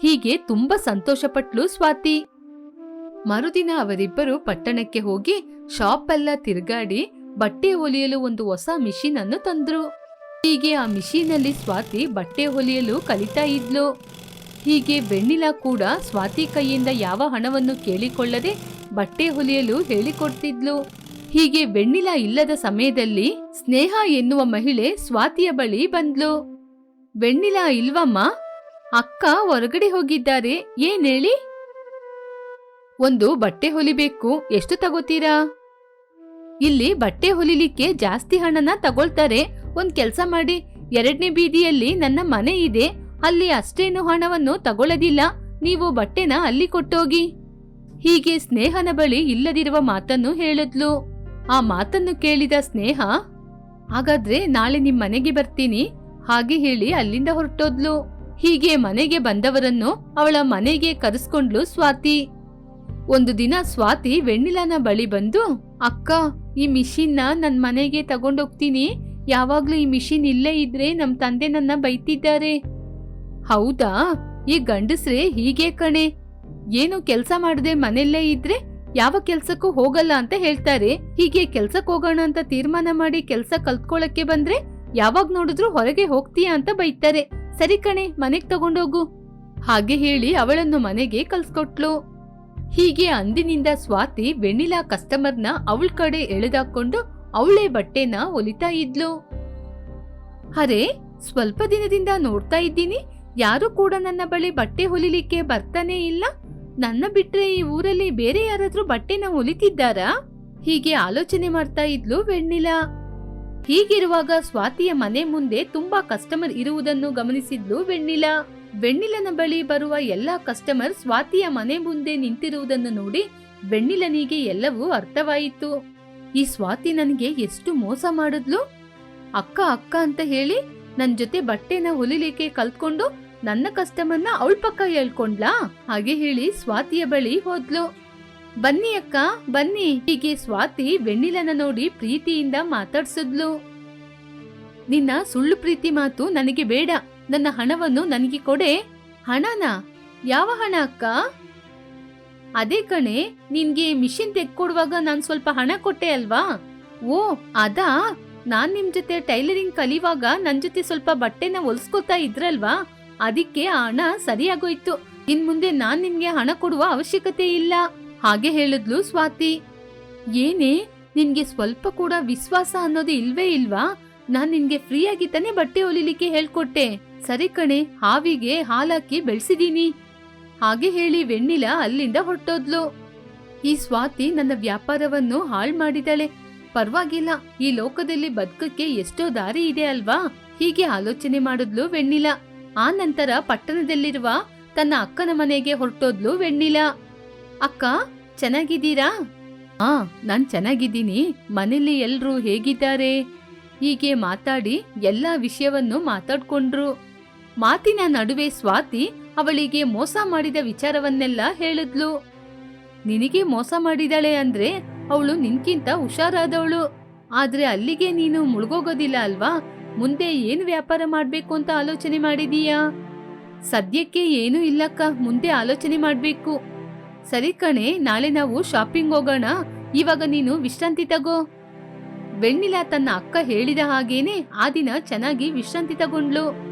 ಹೀಗೆ ತುಂಬಾ ಸಂತೋಷಪಟ್ಲು ಸ್ವಾತಿ. ಮರುದಿನ ಅವರಿಬ್ಬರು ಪಟ್ಟಣಕ್ಕೆ ಹೋಗಿ ಶಾಪ್ ಎಲ್ಲ ತಿರುಗಾಡಿ ಬಟ್ಟೆ ಹೊಲಿಯಲು ಒಂದು ಹೊಸ ಮಿಷಿನ್ ಅನ್ನು ತಂದ್ರು. ಹೀಗೆ ಆ ಮಿಷಿನಲ್ಲಿ ಸ್ವಾತಿ ಬಟ್ಟೆ ಹೊಲಿಯಲು ಕಲಿತಾ ಇದ್ಲು. ಹೀಗೆ ಬೆಣ್ಣಿಲ ಕೂಡ ಸ್ವಾತಿ ಕೈಯಿಂದ ಯಾವ ಹಣವನ್ನು ಕೇಳಿಕೊಳ್ಳದೆ ಬಟ್ಟೆ ಹೊಲಿಯಲು ಹೇಳಿಕೊಡ್ತಿದ್ಲು. ಹೀಗೆ ವೆಣ್ಣಿಲಾ ಇಲ್ಲದ ಸಮಯದಲ್ಲಿ ಸ್ನೇಹ ಎನ್ನುವ ಮಹಿಳೆ ಸ್ವಾತಿಯ ಬಳಿ ಬಂದ್ಲು. ವೆಣ್ಣಿಲಾ ಇಲ್ವಮ್ಮ? ಅಕ್ಕ ಹೊರಗಡೆ ಹೋಗಿದ್ದಾರೆ. ಏನ್ ಹೇಳಿ? ಒಂದು ಬಟ್ಟೆ ಹೊಲಿಬೇಕು. ಎಷ್ಟು ತಗೋತೀರಾ? ಇಲ್ಲಿ ಬಟ್ಟೆ ಹೊಲಿಲಿಕ್ಕೆ ಜಾಸ್ತಿ ಹಣನ ತಗೊಳ್ತಾರೆ. ಒಂದ್ ಕೆಲ್ಸ ಮಾಡಿ. ಎರಡನೇ ಬೀದಿಯಲ್ಲಿ ನನ್ನ ಮನೆ ಇದೆ. ಅಲ್ಲಿ ಅಷ್ಟೇನು ಹಣವನ್ನು ತಗೊಳ್ಳೋದಿಲ್ಲ. ನೀವು ಬಟ್ಟೆನ ಅಲ್ಲಿ ಕೊಟ್ಟೋಗಿ. ಹೀಗೆ ಸ್ನೇಹನ ಬಳಿ ಇಲ್ಲದಿರುವ ಮಾತನ್ನು ಹೇಳಿದ್ಲು. ಆ ಮಾತನ್ನು ಕೇಳಿದ ಸ್ನೇಹ, ಹಾಗಾದ್ರೆ ನಾಳೆ ನಿಮ್ ಮನೆಗೆ ಬರ್ತೀನಿ. ಹಾಗೆ ಹೇಳಿ ಅಲ್ಲಿಂದ ಹೊರಟೋದ್ಲು. ಹೀಗೆ ಮನೆಗೆ ಬಂದವರನ್ನು ಅವಳ ಮನೆಗೆ ಕರೆಸ್ಕೊಂಡ್ಲು ಸ್ವಾತಿ. ಒಂದು ದಿನ ಸ್ವಾತಿ ವೆಣ್ಣಿಲಾನ ಬಳಿ ಬಂದು, ಅಕ್ಕ, ಈ ಮಿಷಿನ್ನ ನನ್ನ ಮನೆಗೆ ತಗೊಂಡೋಗ್ತೀನಿ. ಯಾವಾಗ್ಲೂ ಈ ಮಿಷಿನ್ ಇಲ್ಲೇ ಇದ್ರೆ ನಮ್ ತಂದೆ ನನ್ನ ಬೈತಿದ್ದಾರೆ. ಹೌದಾ? ಈ ಗಂಡಸ್ರೆ ಹೀಗೆ ಕಣೆ. ಏನು ಕೆಲಸ ಮಾಡದೆ ಮನೆಯಲ್ಲೇ ಇದ್ರೆ ಯಾವ ಕೆಲ್ಸಕ್ಕೂ ಹೋಗಲ್ಲ ಅಂತ ಹೇಳ್ತಾರೆ. ಹೀಗೆ ಕೆಲ್ಸಕ್ ಹೋಗೋಣ ಅಂತ ತೀರ್ಮಾನ ಮಾಡಿ ಕೆಲ್ಸ ಕಲ್ತ್ಕೊಳಕ್ಕೆ ಬಂದ್ರೆ ಯಾವಾಗ ನೋಡಿದ್ರು ಹೊರಗೆ ಹೋಗ್ತೀಯಾ ಅಂತ ಬೈತಾರೆ. ಸರಿ ಕಣೆ, ಮನೆಗ್ ತಗೊಂಡೋಗು. ಹಾಗೆ ಹೇಳಿ ಅವಳನ್ನು ಮನೆಗೆ ಕಲ್ಸ್ಕೊಟ್ಲು. ಹೀಗೆ ಅಂದಿನಿಂದ ಸ್ವಾತಿ ವೆಣ್ಣಿಲಾ ಕಸ್ಟಮರ್ನ ಅವಳ ಕಡೆ ಎಳೆದಾಕೊಂಡು ಅವಳೇ ಬಟ್ಟೆನ ಹೊಲಿತಾ ಇದ್ಲು. ಅರೆ, ಸ್ವಲ್ಪ ದಿನದಿಂದ ನೋಡ್ತಾ ಇದ್ದೀನಿ. ಯಾರು ಕೂಡ ನನ್ನ ಬಳಿ ಬಟ್ಟೆ ಹೊಲಿಲಿಕ್ಕೆ ಬರ್ತಾನೆ ಇಲ್ಲ. ನನ್ನ ಬಿಟ್ರೆ ಈ ಊರಲ್ಲಿ ಬೇರೆ ಯಾರಾದ್ರೂ ಬಟ್ಟೆನ ಹೊಲಿತಿದ್ದಾರಾ? ಹೀಗೆ ಆಲೋಚನೆ ಮಾಡ್ತಾ ಇದ್ಲು ವೆಣ್ಣಿಲಾ. ಹೀಗಿರುವಾಗ ಸ್ವಾತಿಯ ಮನೆ ಮುಂದೆ ತುಂಬಾ ಕಸ್ಟಮರ್ ಇರುವುದನ್ನು ಗಮನಿಸಿದ್ಲು ವೆಣ್ಣಿಲಾ. ವೆಣ್ಣಿಲನ ಬಳಿ ಬರುವ ಎಲ್ಲಾ ಕಸ್ಟಮರ್ ಸ್ವಾತಿಯ ಮನೆ ಮುಂದೆ ನಿಂತಿರುವುದನ್ನು ನೋಡಿ ವೆಣ್ಣಿಲನಿಗೆ ಎಲ್ಲವೂ ಅರ್ಥವಾಯಿತು. ಈ ಸ್ವಾತಿ ನನಗೆ ಎಷ್ಟು ಮೋಸ ಮಾಡಿದ್ಲು? ಅಕ್ಕ ಅಕ್ಕ ಅಂತ ಹೇಳಿ ನನ್ ಜೊತೆ ಬಟ್ಟೆನ ಹೊಲಿಲಿಕ್ಕೆ ಕಲ್ತ್ಕೊಂಡು ನನ್ನ ಕಸ್ಟಮರ್ನ ಅವಳ ಪಕ್ಕ ಹೇಳ್ಕೊಂಡ್ಲಾ? ಹಾಗೆ ಹೇಳಿ ಸ್ವಾತಿಯ ಬಳಿ ಹೋದ್ಲು. ಬನ್ನಿ ಅಕ್ಕ, ಬನ್ನಿ. ಹೀಗೆ ಸ್ವಾತಿ ವೆಣ್ಣಿಲನ ನೋಡಿ ಪ್ರೀತಿಯಿಂದ ಮಾತಾಡ್ಸಿದ್ಲು. ನಿನ್ನ ಸುಳ್ಳು ಪ್ರೀತಿ ಮಾತು ನನಗೆ ಬೇಡ. ನನ್ನ ಹಣವನ್ನು ನನಗೆ ಕೊಡೆ. ಹಣನ? ಯಾವ ಹಣ ಅಕ್ಕ? ಅದೇ ಕಣೆ, ನಿನ್ಗೆ ಮಿಷಿನ್ ತೆಕ್ಕೊಡುವಾಗ ನಾನು ಸ್ವಲ್ಪ ಹಣ ಕೊಟ್ಟೆ ಅಲ್ವಾ? ಓ, ಅದಾ? ನಾನ್ ನಿಮ್ ಜೊತೆ ಟೈಲರಿಂಗ್ ಕಲಿಯುವಾಗ ನನ್ ಜೊತೆ ಸ್ವಲ್ಪ ಬಟ್ಟೆನ ಹೊಲ್ಸ್ಕೊತಾ ಇದ್ರಲ್ವಾ? ಅದಕ್ಕೆ ಆ ಹಣ ಸರಿಯಾಗೋಯ್ತು. ಇನ್ ಮುಂದೆ ನಾನ್ ನಿನ್ಗೆ ಹಣ ಕೊಡುವ ಅವಶ್ಯಕತೆ ಇಲ್ಲ. ಹಾಗೆ ಹೇಳಿದ್ಲು ಸ್ವಾತಿ. ಏನೇ, ನಿನ್ಗೆ ಸ್ವಲ್ಪ ಕೂಡ ವಿಶ್ವಾಸ ಅನ್ನೋದು ಇಲ್ವೇ ಇಲ್ವಾ? ನಾನ್ ನಿನ್ಗೆ ಫ್ರೀ ಆಗಿ ತಾನೇ ಬಟ್ಟೆ ಹೊಲಿಲಿಕ್ಕೆ ಹೇಳ್ಕೊಟ್ಟೆ. ಸರಿ ಕಣೆ, ಹಾವಿಗೆ ಹಾಲಾಕಿ ಬೆಳ್ಸಿದೀನಿ. ಹಾಗೆ ಹೇಳಿ ವೆಣ್ಣಿಲ ಅಲ್ಲಿಂದ ಹೊಟ್ಟೋದ್ಲು ಈ ಸ್ವಾತಿ ನನ್ನ ವ್ಯಾಪಾರವನ್ನು ಹಾಳ್ ಮಾಡಿದಾಳೆ. ಪರವಾಗಿಲ್ಲ, ಈ ಲೋಕದಲ್ಲಿ ಬದುಕಕ್ಕೆ ಎಷ್ಟೋ ದಾರಿ ಇದೆ ಅಲ್ವಾ? ಹೀಗೆ ಆಲೋಚನೆ ಮಾಡಿದ್ಲು ವೆಣ್ಣಿಲ. ಆ ನಂತರ ಪಟ್ಟಣದಲ್ಲಿರುವ ತನ್ನ ಅಕ್ಕನ ಮನೆಗೆ ಹೊರಟೋದ್ಲು ವೆಣ್ಣಿಲ. ಅಕ್ಕ, ಚೆನ್ನಾಗಿದ್ದೀರಾ? ಆ ನಾನ್ ಚೆನ್ನಾಗಿದ್ದೀನಿ. ಮನೇಲಿ ಎಲ್ರೂ ಹೇಗಿದ್ದಾರೆ? ಹೀಗೆ ಮಾತಾಡಿ ಎಲ್ಲಾ ವಿಷಯವನ್ನು ಮಾತಾಡ್ಕೊಂಡ್ರು. ಮಾತಿನ ನಡುವೆ ಸ್ವಾತಿ ಅವಳಿಗೆ ಮೋಸ ಮಾಡಿದ ವಿಚಾರವನ್ನೆಲ್ಲ ಹೇಳಿದ್ಲು. ನಿನಗೆ ಮೋಸ ಮಾಡಿದಾಳೆ ಅಂದ್ರೆ ಅವಳು ನಿನ್ಕಿಂತ ಹುಷಾರಾದವಳು. ಆದ್ರೆ ಅಲ್ಲಿಗೆ ನೀನು ಮುಳುಗೋಗೋದಿಲ್ಲ ಅಲ್ವಾ? ಮುಂದೆ ಏನು ವ್ಯಾಪಾರ ಮಾಡಬೇಕು ಅಂತ ಆಲೋಚನೆ ಮಾಡಿದೀಯಾ? ಸದ್ಯಕ್ಕೆ ಏನೂ ಇಲ್ಲಕ್ಕ, ಮುಂದೆ ಆಲೋಚನೆ ಮಾಡಬೇಕು. ಸರಿ ಕಣೆ, ನಾಳೆ ನಾವು ಶಾಪಿಂಗ್ ಹೋಗೋಣ. ಇವಾಗ ನೀನು ವಿಶ್ರಾಂತಿ ತಗೋ. ವೆಣ್ಣಿಲಾ ತನ್ನ ಅಕ್ಕ ಹೇಳಿದ ಹಾಗೇನೆ ಆ ದಿನ ಚೆನ್ನಾಗಿ ವಿಶ್ರಾಂತಿ ತಗೊಂಡ್ಲು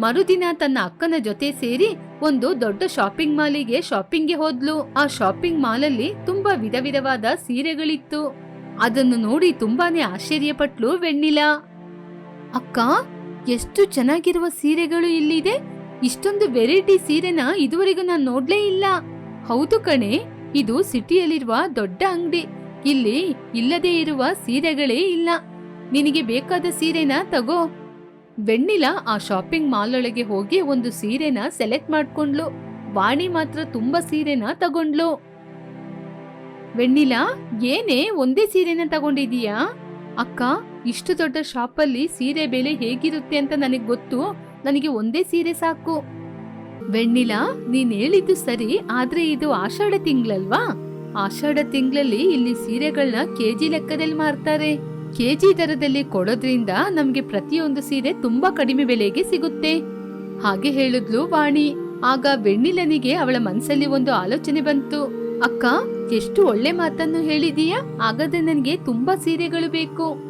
ಮರುದಿನ ತನ್ನ ಅಕ್ಕನ ಜೊತೆ ಸೇರಿ ಒಂದು ದೊಡ್ಡ ಶಾಪಿಂಗ್ ಮಾಲಿಗೆ ಶಾಪಿಂಗ್ಗೆ ಹೋದ್ಲು. ಆ ಶಾಪಿಂಗ್ ಮಾಲಲ್ಲಿ ತುಂಬಾ ವಿಧ ವಿಧವಾದ ಸೀರೆಗಳಿತ್ತು. ಅದನ್ನು ನೋಡಿ ತುಂಬಾನೇ ಆಶ್ಚರ್ಯಪಟ್ಲು ವೆಣ್ಣಿಲ. ಅಕ್ಕ, ಎಷ್ಟು ಚೆನ್ನಾಗಿರುವ ಸೀರೆಗಳು ಇಲ್ಲಿದೆ. ಇಷ್ಟೊಂದು ವೆರೈಟಿ ಸೀರೆನ ಇದುವರೆಗೂ ನಾನು ನೋಡ್ಲೇ ಇಲ್ಲ. ಹೌದು ಕಣೆ, ಇದು ಸಿಟಿಯಲ್ಲಿರುವ ದೊಡ್ಡ ಅಂಗಡಿ. ಇಲ್ಲಿ ಇಲ್ಲದೆ ಇರುವ ಸೀರೆಗಳೇ ಇಲ್ಲ. ನಿನಗೆ ಬೇಕಾದ ಸೀರೆನ ತಗೋ. ವೆಣ್ಣಿಲ ಆ ಶಾಪಿಂಗ್ ಮಾಲ್ ಒಳಗೆ ಹೋಗಿ ಒಂದು ಸೀರೆನ ಸೆಲೆಕ್ಟ್ ಮಾಡ್ಕೊಂಡ್ಲು. ವಾಣಿ ಮಾತ್ರ ತುಂಬಾ ಸೀರೆನ ತಗೊಂಡ್ಲು. ವೆಣ್ಣಿಲ, ಏನೇ ಒಂದೇ ಸೀರೆನ ತಗೊಂಡಿದೀಯಾ? ಅಕ್ಕ ಇಷ್ಟು ದೊಡ್ಡ ಶಾಪಲ್ಲಿ ಸೀರೆ ಬೆಲೆ ಹೇಗಿರುತ್ತೆ ಅಂತ ನನಗೆ ಗೊತ್ತು. ನನಗೆ ಒಂದೇ ಸೀರೆ ಸಾಕು. ವೆಣ್ಣಿಲ, ನೀನ್ ಹೇಳಿದ್ದು ಸರಿ, ಆದ್ರೆ ಇದು ಆಷಾಢ ತಿಂಗಳಲ್ವಾ? ಆಷಾಢ ತಿಂಗಳಲ್ಲಿ ಇಲ್ಲಿ ಸೀರೆಗಳನ್ನ ಕೆಜಿ ಲೆಕ್ಕದಲ್ಲಿ ಮಾರ್ತಾರೆ. ಕೆಜಿ ದರದಲ್ಲಿ ಕೊಡೋದ್ರಿಂದ ನಮ್ಗೆ ಪ್ರತಿಯೊಂದು ಸೀರೆ ತುಂಬಾ ಕಡಿಮೆ ಬೆಲೆಗೆ ಸಿಗುತ್ತೆ. ಹಾಗೆ ಹೇಳಿದ್ಲು ವಾಣಿ. ಆಗ ವೆಣ್ಣಿಲನಿಗೆ ಅವಳ ಮನಸ್ಸಲ್ಲಿ ಒಂದು ಆಲೋಚನೆ ಬಂತು. ಅಕ್ಕ, ಎಷ್ಟು ಒಳ್ಳೆ ಮಾತನ್ನು ಹೇಳಿದೀಯಾ? ಹಾಗಾದ್ರೆ ನನಗೆ ತುಂಬಾ ಸೀರೆಗಳು ಬೇಕು.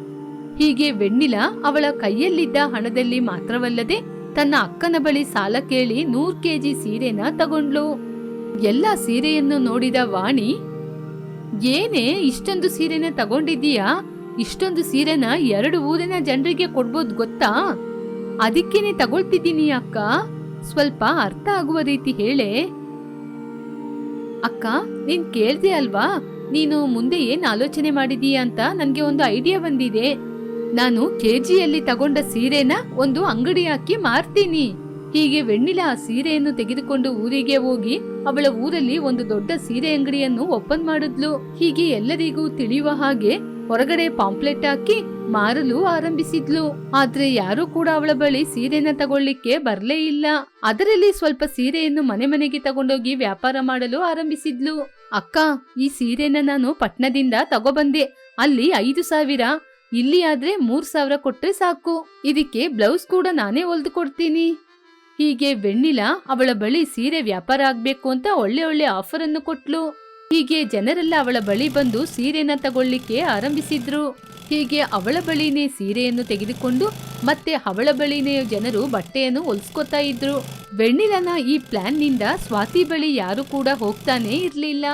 ಹೀಗೆ ವೆಣ್ಣಿಲ ಅವಳ ಕೈಯಲ್ಲಿದ್ದ ಹಣದಲ್ಲಿ ಮಾತ್ರವಲ್ಲದೆ ತನ್ನ ಅಕ್ಕನ ಬಳಿ ಸಾಲ ಕೇಳಿ ನೂರ್ ಕೆಜಿ ಸೀರೆನ ತಗೊಂಡ್ಲು ಎಲ್ಲ ಸೀರೆಯನ್ನು ನೋಡಿದ ವಾಣಿ, ಏನೇ ಇಷ್ಟೊಂದು ಸೀರೆನ ತಗೊಂಡಿದ್ದೀಯಾ? ಇಷ್ಟೊಂದು ಸೀರೆನ ಎರಡು ಊರಿನ ಜನರಿಗೆ ಕೊಡ್ಬೋದು ಗೊತ್ತಾ? ಅದಕ್ಕೇನೆ ತಗೊಳ್ತಿದ್ದೀನಿ ಅಕ್ಕ. ಸ್ವಲ್ಪ ಅರ್ಥ ಆಗುವ ರೀತಿ ಹೇಳೆ. ಅಕ್ಕ, ನೀನ್ ಕೇಳ್ದೆ ಅಲ್ವಾ? ನೀನು ಮುಂದೆ ಏನ್ ಆಲೋಚನೆ ಮಾಡಿದೀಯ ಅಂತ ನನ್ಗೆ ಒಂದು ಐಡಿಯಾ ಬಂದಿದೆ. ನಾನು ಕೆಜಿಯಲ್ಲಿ ತಗೊಂಡ ಸೀರೆನ ಒಂದು ಅಂಗಡಿ ಹಾಕಿ ಮಾರ್ತೀನಿ. ಹೀಗೆ ವೆಣ್ಣಿಲ ಆ ಸೀರೆಯನ್ನು ತೆಗೆದುಕೊಂಡು ಊರಿಗೆ ಹೋಗಿ ಅವಳ ಊರಲ್ಲಿ ಒಂದು ದೊಡ್ಡ ಸೀರೆ ಅಂಗಡಿಯನ್ನು ಓಪನ್ ಮಾಡಿದ್ಲು. ಹೀಗೆ ಎಲ್ಲರಿಗೂ ತಿಳಿಯುವ ಹಾಗೆ ಹೊರಗಡೆ ಪಾಂಪ್ಲೆಟ್ ಹಾಕಿ ಮಾರಲು ಆರಂಭಿಸಿದ್ಲು. ಆದ್ರೆ ಯಾರು ಕೂಡ ಅವಳ ಬಳಿ ಸೀರೆನ ತಗೊಳ್ಳಿಕ್ಕೆ ಬರ್ಲೇ ಇಲ್ಲ. ಅದರಲ್ಲಿ ಸ್ವಲ್ಪ ಸೀರೆಯನ್ನು ಮನೆ ಮನೆಗೆ ತಗೊಂಡೋಗಿ ವ್ಯಾಪಾರ ಮಾಡಲು ಆರಂಭಿಸಿದ್ಲು. ಅಕ್ಕ, ಈ ಸೀರೆನ ನಾನು ಪಟ್ನದಿಂದ ತಗೊಬಂದೆ. ಅಲ್ಲಿ ಐದು ಸಾವಿರ ಇಲ್ಲಿ ಆದ್ರೆ ಮೂರ್ ಸಾವಿರ ಕೊಟ್ರೆ ಸಾಕು. ಇದಕ್ಕೆ ಬ್ಲೌಸ್ ಕೂಡ ನಾನೇ ಹೊಲ್ದು ಕೊಡ್ತೀನಿ ಹೀಗೆ ವೆಣ್ಣಿಲ ಅವಳ ಬಳಿ ಸೀರೆ ವ್ಯಾಪಾರ ಆಗ್ಬೇಕು ಅಂತ ಒಳ್ಳೆ ಒಳ್ಳೆ ಆಫರ್ ಅನ್ನು ಕೊಟ್ಲು. ಹೀಗೆ ಜನರೆಲ್ಲ ಅವಳ ಬಳಿ ಬಂದು ಸೀರೆನ ತಗೊಳ್ಳಿಕ್ಕೆ ಆರಂಭಿಸಿದ್ರು. ಹೀಗೆ ಅವಳ ಬಳಿನೇ ಸೀರೆಯನ್ನು ತೆಗೆದುಕೊಂಡು ಮತ್ತೆ ಅವಳ ಬಳಿನೇ ಜನರು ಬಟ್ಟೆಯನ್ನು ಹೊಲ್ಸ್ಕೊತಾ ಇದ್ರು. ವೆಣ್ಣಿಲನ ಈ ಪ್ಲಾನ್ನಿಂದ ಸ್ವಾತಿ ಬಳಿ ಯಾರು ಕೂಡ ಹೋಗ್ತಾನೆ ಇರ್ಲಿಲ್ಲ.